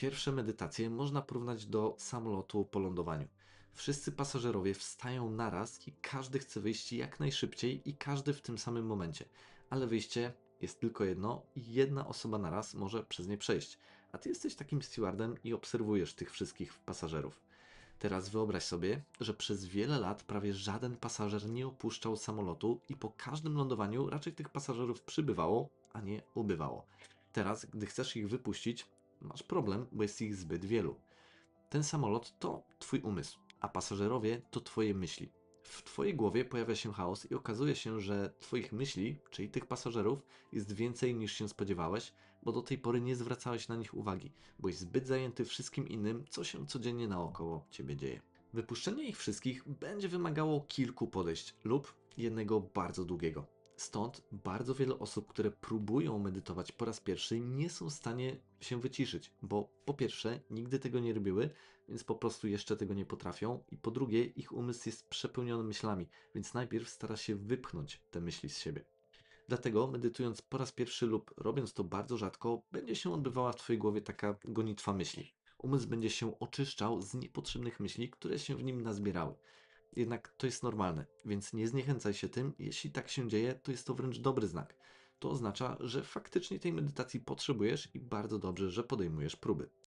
Pierwsze medytacje można porównać do samolotu po lądowaniu. Wszyscy pasażerowie wstają naraz i każdy chce wyjść jak najszybciej i każdy w tym samym momencie. Ale wyjście jest tylko jedno i jedna osoba naraz może przez nie przejść. A ty jesteś takim stewardem i obserwujesz tych wszystkich pasażerów. Teraz wyobraź sobie, że przez wiele lat prawie żaden pasażer nie opuszczał samolotu i po każdym lądowaniu raczej tych pasażerów przybywało, a nie ubywało. Teraz, gdy chcesz ich wypuścić, masz problem, bo jest ich zbyt wielu. Ten samolot to Twój umysł, a pasażerowie to Twoje myśli. W Twojej głowie pojawia się chaos i okazuje się, że Twoich myśli, czyli tych pasażerów, jest więcej niż się spodziewałeś, bo do tej pory nie zwracałeś na nich uwagi, byłeś zbyt zajęty wszystkim innym, co się codziennie naokoło Ciebie dzieje. Wypuszczenie ich wszystkich będzie wymagało kilku podejść lub jednego bardzo długiego. Stąd bardzo wiele osób, które próbują medytować po raz pierwszy, nie są w stanie się wyciszyć, bo po pierwsze, nigdy tego nie robiły, więc po prostu jeszcze tego nie potrafią, i po drugie, ich umysł jest przepełniony myślami, więc najpierw stara się wypchnąć te myśli z siebie. Dlatego, medytując po raz pierwszy lub robiąc to bardzo rzadko, będzie się odbywała w Twojej głowie taka gonitwa myśli. Umysł będzie się oczyszczał z niepotrzebnych myśli, które się w nim nazbierały. Jednak to jest normalne, więc nie zniechęcaj się tym. Jeśli tak się dzieje, to jest to wręcz dobry znak. To oznacza, że faktycznie tej medytacji potrzebujesz i bardzo dobrze, że podejmujesz próby.